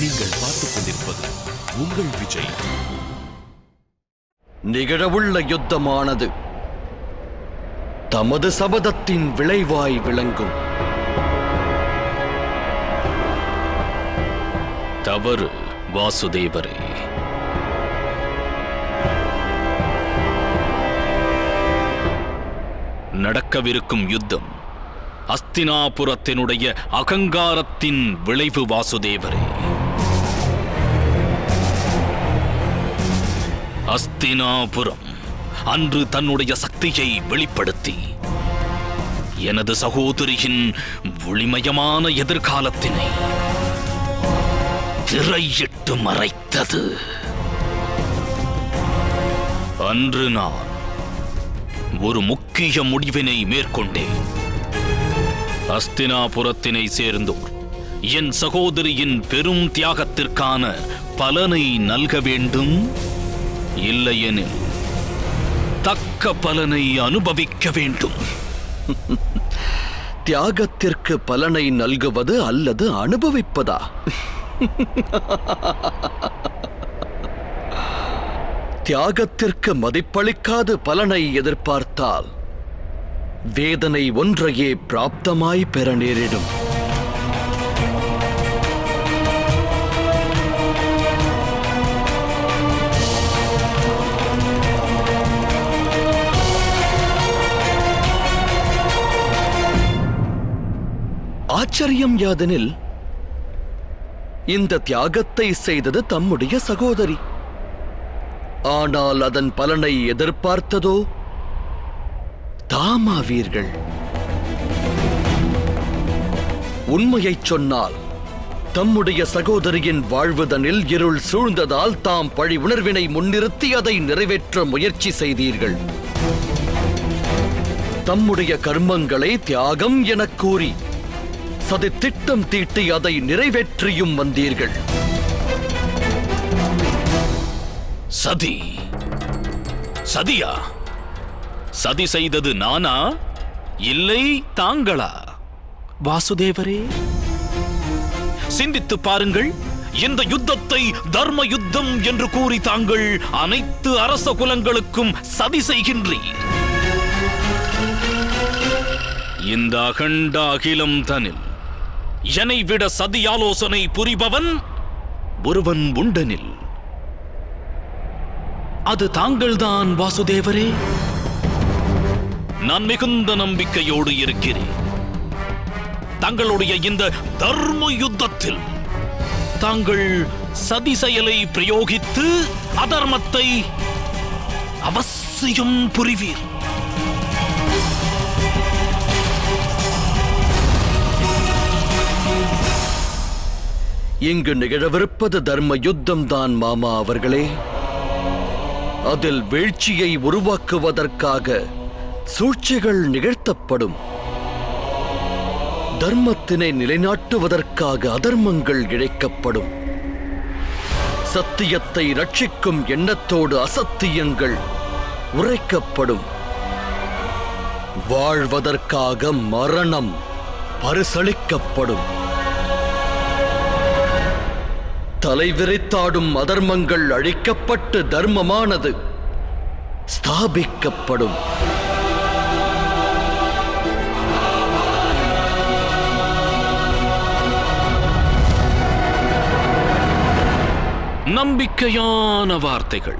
நீங்கள் பார்த்துக் கொண்டிருப்பது உங்கள் விஜய். நிகழவுள்ள யுத்தமானது. தமது சபதத்தின் விளைவாய் விளங்கும். தவறு வாசுதேவரே. நடக்கவிருக்கும் யுத்தம் அஸ்தினாபுரத்தினுடைய அகங்காரத்தின் விளைவு வாசுதேவரே. அஸ்தினாபுரம். அன்று தன்னுடைய சக்தியை வெளிப்படுத்தி எனது சகோதரியின் ஒளிமயமான எதிர்காலத்தினை திரையிட்டு மறைத்தது. அன்று நான் ஒரு முக்கிய முடிவினை மேற்கொண்டேன். அஸ்தினாபுரத்தினை சேர்ந்தோர் என் சகோதரியின் பெரும் தியாகத்திற்கான பலனை நல்க வேண்டும். இல்லையெனில் தக்க பலனை அனுபவிக்க வேண்டும். தியாகத்திற்கு பலனை நல்குவது அல்லது அனுபவிப்பதா? தியாகத்திற்கு மதிப்பளிக்காது பலனை எதிர்பார்த்தால் வேதனை ஒன்றையே பிராப்தமாய் பெற நேரிடும். ஆச்சரியம் யாதெனில் இந்த தியாகத்தை செய்தது தம்முடைய சகோதரி. ஆனால் அதன் பலனை எதிர்பார்த்ததோ தாமாவீர்கள். உண்மையைச் சொன்னால் தம்முடைய சகோதரியின் வாழ்வுதனில் இருள் சூழ்ந்ததால் தாம் பழி உணர்வினை முன்னிறுத்தி அதை நிறைவேற்ற முயற்சி செய்தீர்கள். தம்முடைய கர்மங்களை தியாகம் எனக் கூறி. சதி திட்டம் தீட்டி அதை நிறைவேற்றியும் வந்தீர்கள். சதி. சதியா? சதி செய்தது நானா? இல்லை தாங்களா? வாசுதேவரே. சிந்தித்து பாருங்கள் இந்த யுத்தத்தை தர்ம யுத்தம் என்று கூறி தாங்கள் அனைத்து அரச குலங்களுக்கும் சதி செய்கின்றீர். இந்த அகண்ட அகிலம் தனில் என்னை விட சதி ஆலோசனை புரிபவன் ஒருவன் உண்டனில். அது தாங்கள்தான் வாசுதேவரே. நான் மிகுந்த நம்பிக்கையோடு இருக்கிறேன். தங்களுடைய இந்த தர்ம யுத்தத்தில் தாங்கள் சதி செயலை பிரயோகித்து அதர்மத்தை அவசியம் புரிவீர். இங்கு நிகழவிருப்பது தர்ம யுத்தம் தான் மாமா அவர்களே. அதில் வீழ்ச்சியை உருவாக்குவதற்காக சூழ்ச்சிகள் நிகழ்த்தப்படும். தர்மத்தினை நிலைநாட்டுவதற்காக அதர்மங்கள் இழைக்கப்படும். சத்தியத்தை ரட்சிக்கும் எண்ணத்தோடு அசத்தியங்கள் உரைக்கப்படும். வாழ்வதற்காக மரணம் பரிசளிக்கப்படும். தலைவிரித்தாடும் அதர்மங்கள் அழிக்கப்பட்டு தர்மமானது ஸ்தாபிக்கப்படும். நம்பிக்கையான வார்த்தைகள்.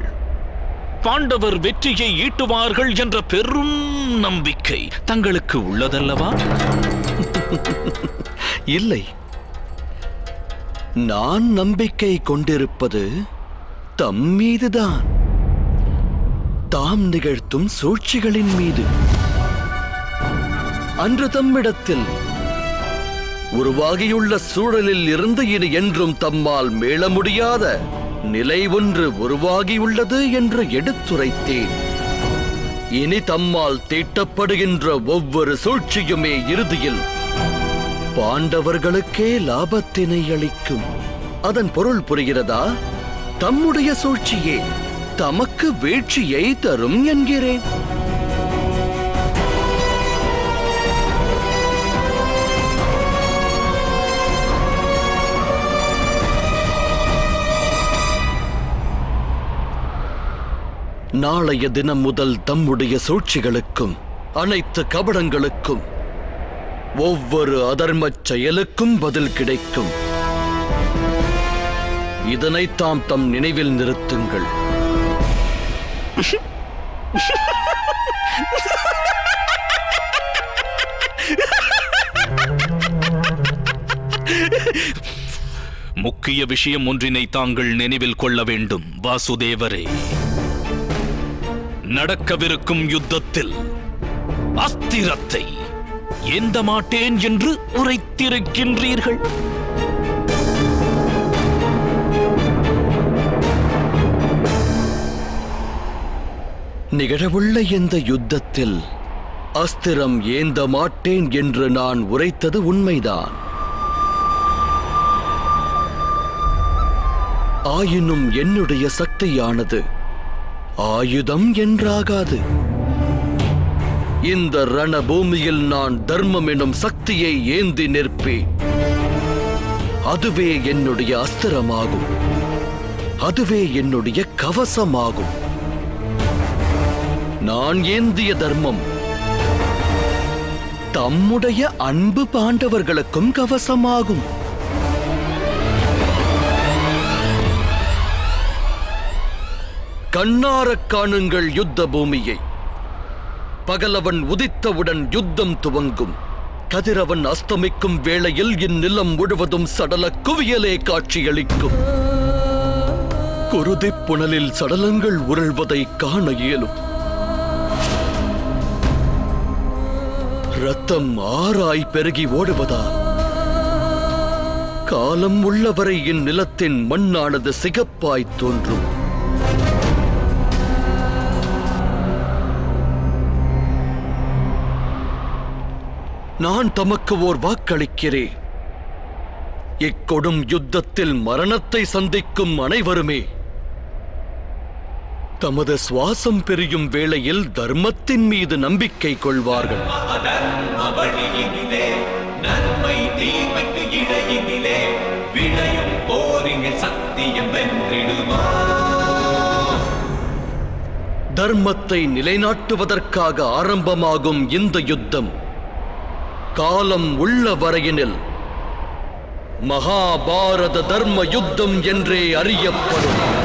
பாண்டவர் வெற்றியை ஈட்டுவார்கள் என்ற பெரும் நம்பிக்கை தங்களுக்கு உள்ளதல்லவா? இல்லை. நான் நம்பிக்கை கொண்டிருப்பது தம் மீதுதான். தாம் நிகழ்த்தும் சூழ்ச்சிகளின் மீது. அன்று தம்மிடத்தில் உருவாகியுள்ள சூழலில் இருந்து இனி என்றும் தம்மால் மீள முடியாத நிலை ஒன்று உருவாகியுள்ளது என்று எடுத்துரைத்தேன். இனி தம்மால் தீட்டப்படுகின்ற ஒவ்வொரு சூழ்ச்சியுமே இறுதியில் பாண்டவர்களுக்கே லாபத்தினை அளிக்கும். அதன் பொருள் புரிகிறதா? தம்முடைய சூழ்ச்சியே தமக்கு வீழ்ச்சியை தரும் என்கிறேன். நாளைய தினம் முதல் தம்முடைய சூழ்ச்சிகளுக்கும் அனைத்து கபடங்களுக்கும் ஒவ்வொரு அதர்மச் செயலுக்கும் பதில் கிடைக்கும். இதனை தாம் தம் நினைவில் நிறுத்துங்கள். முக்கிய விஷயம் ஒன்றினை தாங்கள் நினைவில் கொள்ள வேண்டும் வாசுதேவரே. நடக்கவிருக்கும் யுத்தத்தில் அஸ்திரத்தை எந்த மாட்டேன் என்று உரைத்திருக்கின்றீர்கள்? நிகழவுள்ள இந்த யுத்தத்தில் அஸ்திரம் ஏந்த மாட்டேன் என்று நான் உரைத்தது உண்மைதான். ஆயினும் என்னுடைய சக்தியானது ஆயுதம் என்றாகாது. இந்த ரணபூமியில் நான் தர்மம் எனும் சக்தியை ஏந்தி நிற்பேன். அதுவே என்னுடைய அஸ்திரமாகும். அதுவே என்னுடைய கவசமாகும். நான் ஏந்திய தர்மம். தம்முடைய அன்பு பாண்டவர்களுக்கும் கவசமாகும். கண்ணாரக் காணுங்கள் யுத்த பூமியை. பகலவன் உதித்தவுடன் யுத்தம் துவங்கும். கதிரவன் அஸ்தமிக்கும் வேளையில் இந்நிலம் முழுவதும் சடல குவியலே காட்சியளிக்கும். குருதிப் புனலில் சடலங்கள் உருள்வதை காண இயலும். ரத்தம் ஆறாய் பெருகி ஓடுவதால் காலம் உள்ளவரை இந்நிலத்தின் மண்ணானது சிகப்பாய் தோன்றும். நான் தமக்கு ஓர் வாக்களிக்கிறேன். இக்கொடும் யுத்தத்தில் மரணத்தை சந்திக்கும் அனைவருமே. தமது சுவாசம் பெரியும் வேளையில் தர்மத்தின் மீது நம்பிக்கை கொள்வார்கள். நன்மை தீமைக்கு இடையினிலே விளையும் சத்தியம் வென்றிடுமா தர்மத்தை நிலைநாட்டுவதற்காக ஆரம்பமாகும் இந்த யுத்தம். காலம் உள்ள வரையினில் மகாபாரத தர்ம யுத்தம் என்றே அறியப்படும்.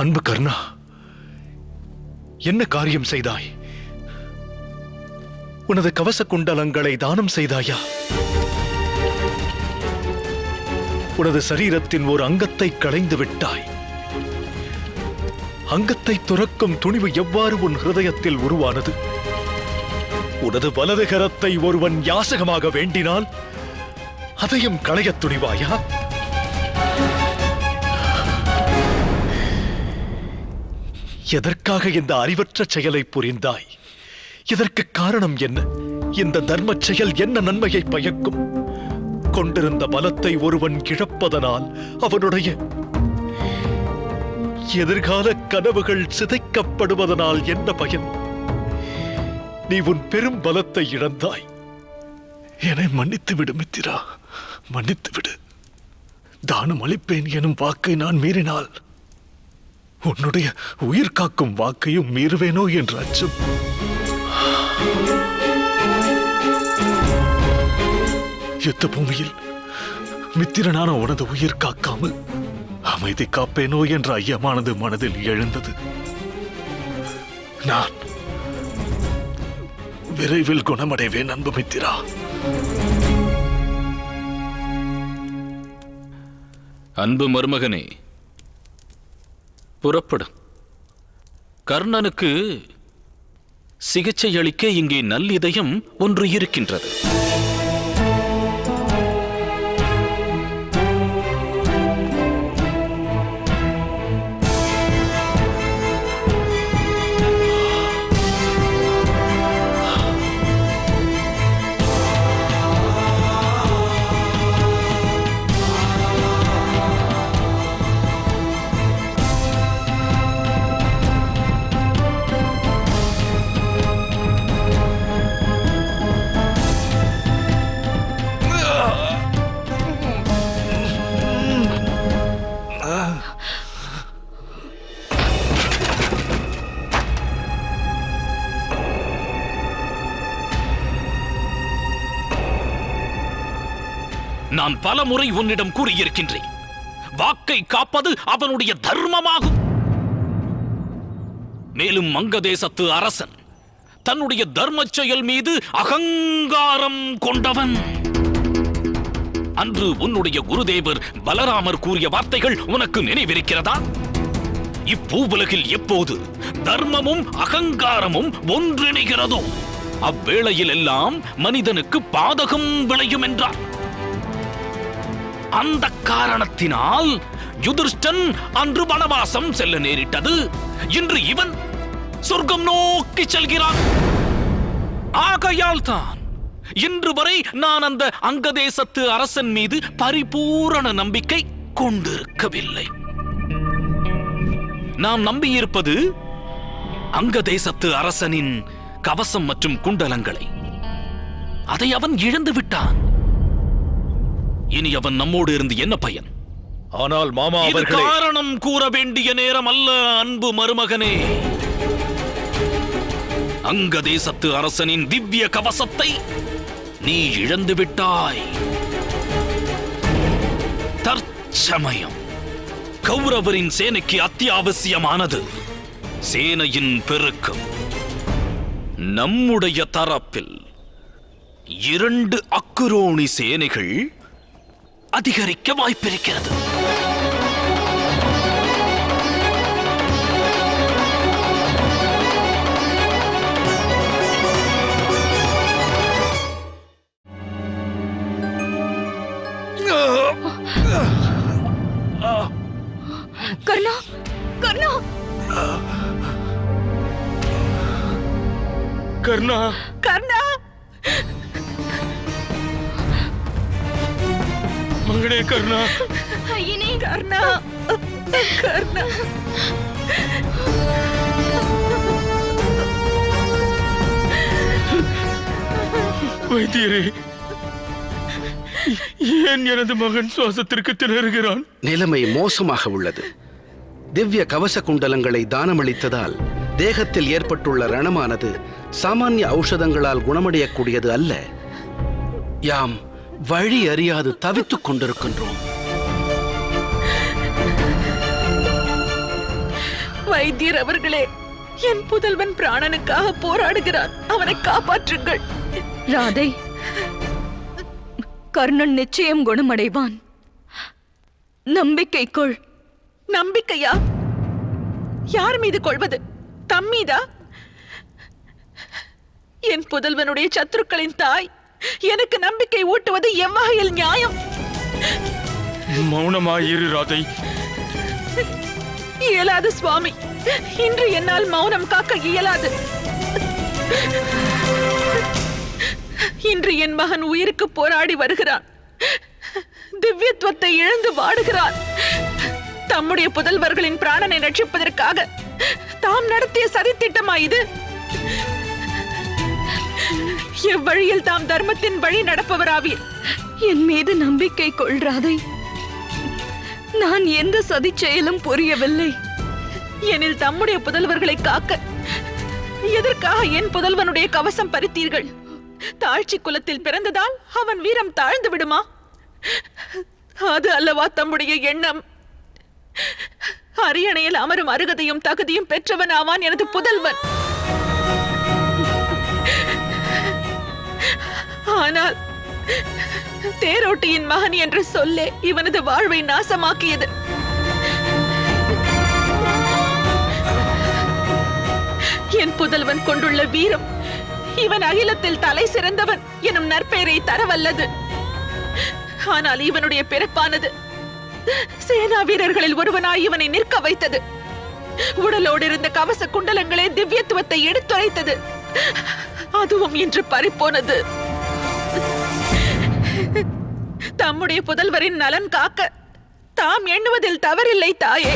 அன்பு கர்ணா என்ன காரியம் செய்தாய்? உனது கவச குண்டலங்களை தானம் செய்தாயா? உனது சரீரத்தின் ஒரு அங்கத்தை களைந்து விட்டாய். அங்கத்தை துறக்கும் துணிவு எவ்வாறு உன் ஹிருதயத்தில் உருவானது? உனது வலது கரத்தை ஒருவன் யாசகமாக வேண்டினால் அதையும் களையத் துணிவாயா? எதற்காக இந்த அறிவற்ற செயலை புரிந்தாய்? இதற்கு காரணம் என்ன? இந்த தர்மச் செயல் என்ன நன்மையை பயக்கும்? கொண்டிருந்த பலத்தை ஒருவன் இழப்பதனால் அவனுடைய எதிர்கால கனவுகள் சிதைக்கப்படுவதனால் என்ன பயன்? நீ உன் பெரும் பலத்தை இழந்தாய். என்னை மன்னித்து விடு மித்திரா. மன்னித்து விடு. தானம் அளிப்பேன் எனும் வாக்கை நான் மீறினால் உன்னுடைய உயிர் காக்கும் வாக்கையும் மீறுவேனோ என்று அச்சம். யுத்த பூமியில் மித்திரனான உனது உயிர் காக்காமல் அமைதி காப்பேனோ என்ற ஐயமானது மனதில் எழுந்தது. நான் விரைவில் குணமடைவேன் அன்பு மித்திரா. அன்பு மருமகனே புறப்படு கர்ணனுக்கு சிகிச்சை அளிக்க இங்கே நல்லிதயம் ஒன்று இருக்கின்றது. நான் பலமுறை உன்னிடம் கூறியிருக்கின்றேன். வாக்கை காப்பது அவனுடைய தர்மமாகும். மேலும் மங்கதேசத்து அரசன் தன்னுடைய தர்மச் செயல் மீது அகங்காரம் கொண்டவன். அன்று உன்னுடைய குருதேவர் பலராமர் கூறிய வார்த்தைகள் உனக்கு நினைவிருக்கிறதா? இப்பூவுலகில் எப்போது தர்மமும் அகங்காரமும் ஒன்றிணைகிறதோ அவ்வேளையில் எல்லாம் மனிதனுக்கு பாதகம் விளையும் என்றார். அந்த காரணத்தினால் யுதிர்ஷ்டன் அன்று வனவாசம் செல்ல நேரிட்டது. இன்று இவன் சொர்க்கம் நோக்கி செல்கிறான். ஆகையால் தான் இன்று வரை நான் அந்த அங்கதேசத்து அரசன் மீது பரிபூரண நம்பிக்கை கொண்டிருக்கவில்லை. நாம் நம்பியிருப்பது அங்கதேசத்து அரசனின் கவசம் மற்றும் குண்டலங்களை. அதை அவன் இழந்து விட்டான். இனி அவன் நம்மோடு இருந்து என்ன பயன்? ஆனால் மாமா அவர்களே காரணம் கூற வேண்டிய நேரம் அல்ல அன்பு மருமகனே. அங்க தேசத்து அரசனின் திவ்ய கவசத்தை நீ இழந்து விட்டாய். தற்சமயம். கௌரவரின் சேனைக்கு அத்தியாவசியமானது சேனையின் பெருக்கம். நம்முடைய தரப்பில் இரண்டு அக்குரோணி சேனைகள் அதிகரிக்க வாய்ப்பிருக்கிறது. எனது மகன் சுவாசத்திற்கு திணறுகிறான். நிலைமை மோசமாக உள்ளது. திவ்ய கவச குண்டலங்களை தானமளித்ததால் தேகத்தில் ஏற்பட்டுள்ள ரணமானது சாமானிய ஔஷதங்களால் குணமடையக்கூடியது அல்ல. யாம் வழி அறியாது தவித்துக் கொண்டிருக்கின்றோம். வைத்தியர் அவர்களே என் புதல்வன் பிராணனுக்காக போராடுகிறான். அவனை காப்பாற்றுங்கள். ராதை கர்ணன் நிச்சயம் குணமடைவான். நம்பிக்கை கொள் நம்பிக்கையா? யார் மீது கொள்வது? தம் மீதா? என் புதல்வனுடைய சத்துருக்களின் தாய் எனக்கு நம்பிக்கை ஊட்டுவது எவ்வகையில் நியாயம்? மௌனமாயிரு ராதை இயலாது சுவாமி. இன்று என்னால் மௌனம் காக்க இயலாது. இன்று என் மகன் உயிருக்கு போராடி வருகிறான். திவ்யத்துவத்தை இழந்து வாடுகிறான். தம்முடைய புதல்வர்களின் பிராணனை ரட்சிப்பதற்காக தாம் நடத்திய சதித்திட்டமா இது? எவ்வழியில் தாம் தர்மத்தின் வழி நடப்பவராவீர்? என் மீது நம்பிக்கை கொள்றாதை நான் எந்த சதி செயலும் புரியவில்லை. எனில் தம்முடைய புதல்வர்களை காக்க எதற்காக என் புதல்வனுடைய கவசம் பறித்தீர்கள்? தாழ்ச்சி குலத்தில் பிறந்ததால் அவன் வீரம் தாழ்ந்து விடுமா? அது அல்லவா தம்முடைய எண்ணம்? அரியணையில் அமரும் அருகதையும் தகுதியும் பெற்றவன் ஆவான் எனது புதல்வன். ஆனால் தேரோட்டியின் மகன் என்ற சொல்லே இவனது வாழ்வை நாசமாக்கியது. என் புதல்வன் கொண்டுள்ள வீரம் இவன் அகிலத்தில் தலை சிறந்தவன் எனும் நற்பெயரை தரவல்லது. ஆனால் இவனுடைய பிறப்பானது சேனா வீரர்களில் ஒருவனாய் இவனை நிற்க வைத்தது. உடலோடு இருந்த கவச குண்டலங்களே திவ்யத்துவத்தை எடுத்துரைத்தது. அதுவும் இன்று பறிப்போனது. தம்முடைய புதல்வரின் நலன் காக்க தாம் எண்ணுவதில் தவறில்லை தாயே.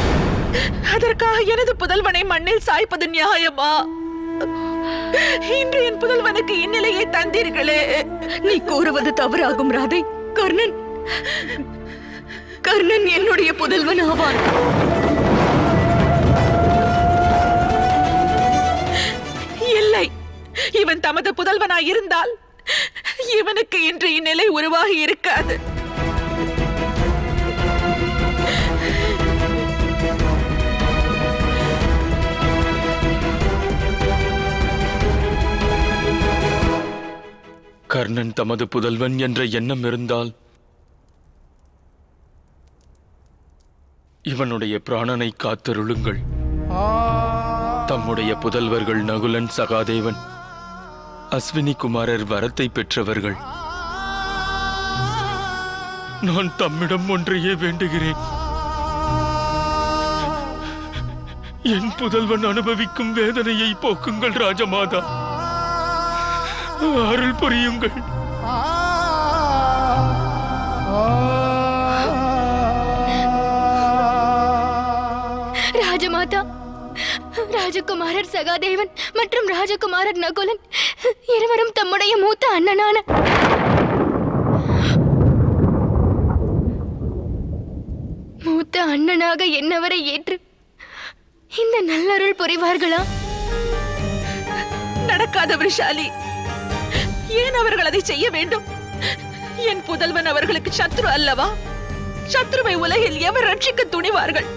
அதற்காக எனது புதல்வனை மண்ணில் சாய்ப்பது நியாயமா? இன்று என் புதல்வனுக்கு இந்நிலையை தந்தீர்களே. நீ கூறுவது தவறாகும் ராதை. கர்ணன். கர்ணன் என்னுடைய புதல்வன் ஆவான். இல்லை. இவன் தமது புதல்வனாய் இருந்தால் இவனுக்கு இன்று இந்நிலை உருவாகி இருக்காது. கர்ணன் தமது புதல்வன் என்ற எண்ணம் இருந்தால் இவனுடைய பிராணனை காத்தருளுங்கள். தம்முடைய புதல்வர்கள் நகுலன் சகாதேவன் அஸ்வினி குமாரர் வரத்தை பெற்றவர்கள். நான் தம்மிடம் ஒன்றையே வேண்டுகிறேன். என் புதல்வன் அனுபவிக்கும் வேதனையை போக்குங்கள் ராஜமாதா. அருள் புரியுங்கள். ராஜமாதா ராஜகுமாரர் சகாதேவன் மற்றும் ராஜகுமாரர் நகுலன் இருவரும் தம்முடைய மூத்த அண்ணனான மூத்த அண்ணனாக என்னவரை ஏற்று இந்த நல்லருள் புரிவார்களா? நடக்காத விஷாலி ஏன் அவர்கள் அதை செய்ய வேண்டும்? என் புதல்வன் அவர்களுக்கு சத்ரு அல்லவா? சத்ருவை உலகில் எவர் ரட்சிக்க துணிவார்கள்?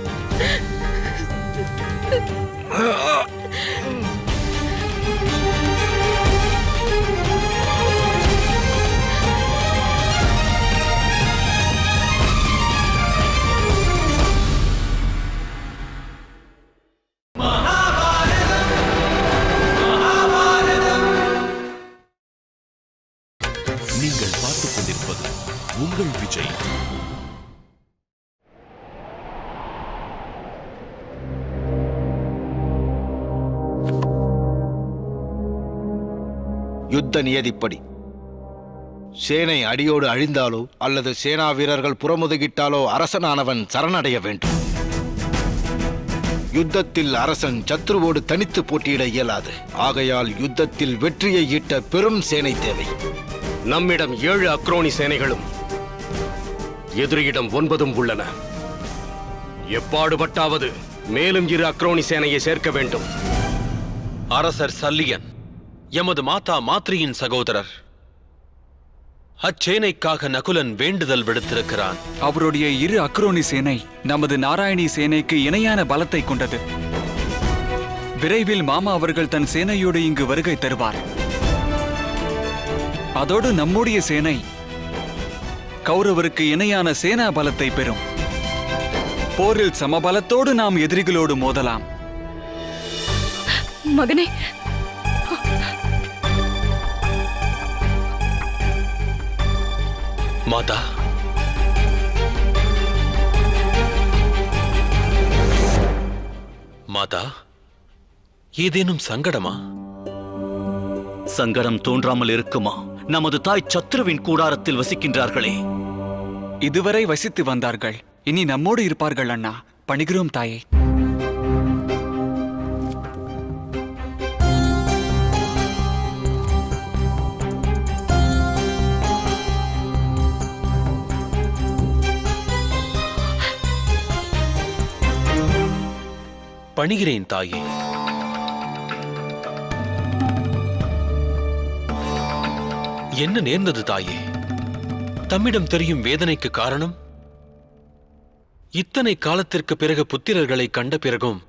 யுத்த நியதிப்படி சேனை அடியோடு அழிந்தாலோ அல்லது சேனா வீரர்கள் புறமுதுகிட்டாலோ அரசனானவன் சரணடைய வேண்டும். யுத்தத்தில் அரசன் சத்ருவோடு தனித்து போட்டியிட இயலாது. ஆகையால் யுத்தத்தில் வெற்றியை ஈட்ட பெரும் சேனை தேவை. நம்மிடம் ஏழு அக்ரோனி சேனைகளும் எதிரியிடம் ஒன்பதும் உள்ளன. எப்பாடுபட்டாவது மேலும் இரு அக்ரோனி சேனையை சேர்க்க வேண்டும். அரசர் சல்லியன். எமது மாதா மாத்ரியின் சகோதரர். அச்சேனைக்காக நகுலன் வேண்டுதல் விடுத்திருக்கிறான். அவருடைய இரு அக்ரோனி சேனை நமது நாராயணி சேனைக்கு இணையான பலத்தை கொண்டது. விரைவில் மாமா அவர்கள் தன் சேனையோடு இங்கு வருகை தருவார். அதோடு நம்முடைய சேனை கௌரவருக்கு இணையான சேனா பலத்தை பெறும். போரில் சமபலத்தோடு நாம் எதிரிகளோடு மோதலாம். மகனே மாதா. மாதா ஏதேனும் சங்கடமா? சங்கடம் தோன்றாமல் இருக்குமா? நமது தாய் சத்ருவின் கூடாரத்தில் வசிக்கின்றார்களே. இதுவரை வசித்து வந்தார்கள். இனி நம்மோடு இருப்பார்கள் அண்ணா. பணிகிறோம் தாயே. பணிகிறேன் தாயே. என்ன நேர்ந்தது தாயே? தம்மிடம் தெரியும் வேதனைக்கு காரணம்? இத்தனை காலத்திற்கு பிறகு புத்திரர்களை கண்ட பிறகும்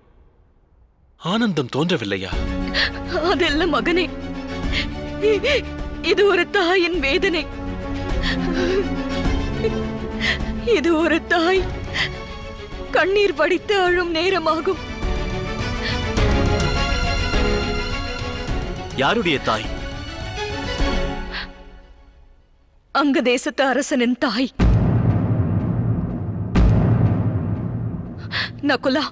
ஆனந்தம் தோன்றவில்லையா? அதல்ல மகனே இது ஒரு தாயின் வேதனை. இது ஒரு தாய். கண்ணீர் வடித்து அழும் நேரமாகும். யாருடைய தாய்? அங்க தேசத்து அரசனின் தாய். நகுலா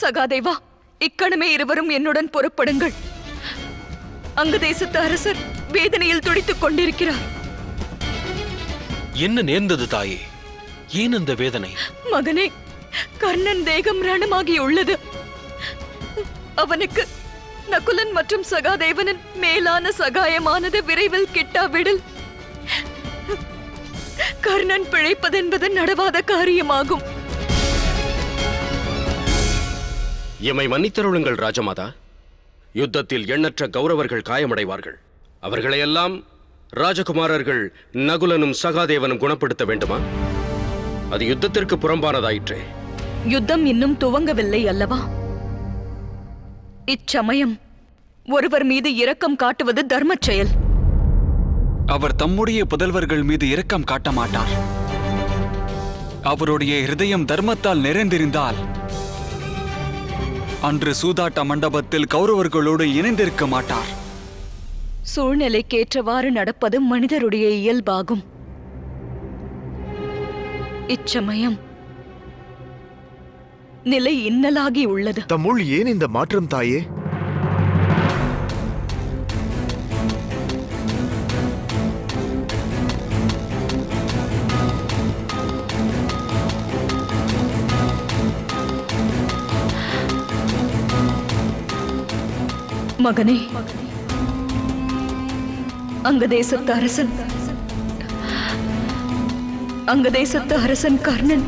சகாதேவா இக்கணமே இருவரும் என்னுடன் புறப்படுங்கள். அங்க தேசத்து அரசர் வேதனையில் துடித்துக் கொண்டிருக்கிறார். என்ன நேர்ந்தது தாயே? ஏன் அந்த வேதனை? மகனே கர்ணன் தேகம் ரணமாகி உள்ளது அவனுக்கு நகுலன் மற்றும் சகாதேவனின் மேலான சகாயமானது விரைவில் கிட்டாவிடில். கர்ணன் பிழைப்பதென்பது நடவாத காரியமாகும். எம்மை மன்னித்தருளுங்கள் ராஜமாதா. யுத்தத்தில் எண்ணற்ற கௌரவர்கள் காயமடைவார்கள். அவர்களையெல்லாம் ராஜகுமாரர்கள் நகுலனும் சகாதேவனும் குணப்படுத்த வேண்டுமா? அது யுத்தத்திற்கு புறம்பானதாயிற்றே. யுத்தம் இன்னும் துவங்கவில்லை அல்லவா? இச்சமயம் ஒருவர் மீது இரக்கம் காட்டுவது தர்மச் செயல். அவர் தம்முடைய புதல்வர்கள் மீது இரக்கம் காட்ட மாட்டார். அவருடைய இருதயம் தர்மத்தால் நிறைந்திருந்தால் அன்று சூதாட்ட மண்டபத்தில் கௌரவர்களோடு இணைந்திருக்க மாட்டார். சூழ்நிலைக்கேற்றவாறு நடப்பது மனிதருடைய இயல்பாகும். இச்சமயம் நிலை இன்னலாகி உள்ளது. தம்முள் ஏன் இந்த மாற்றம் தாயே? மகனே அங்க தேசத்து அரசன் அங்க தேசத்து அரசன் கர்ணன்.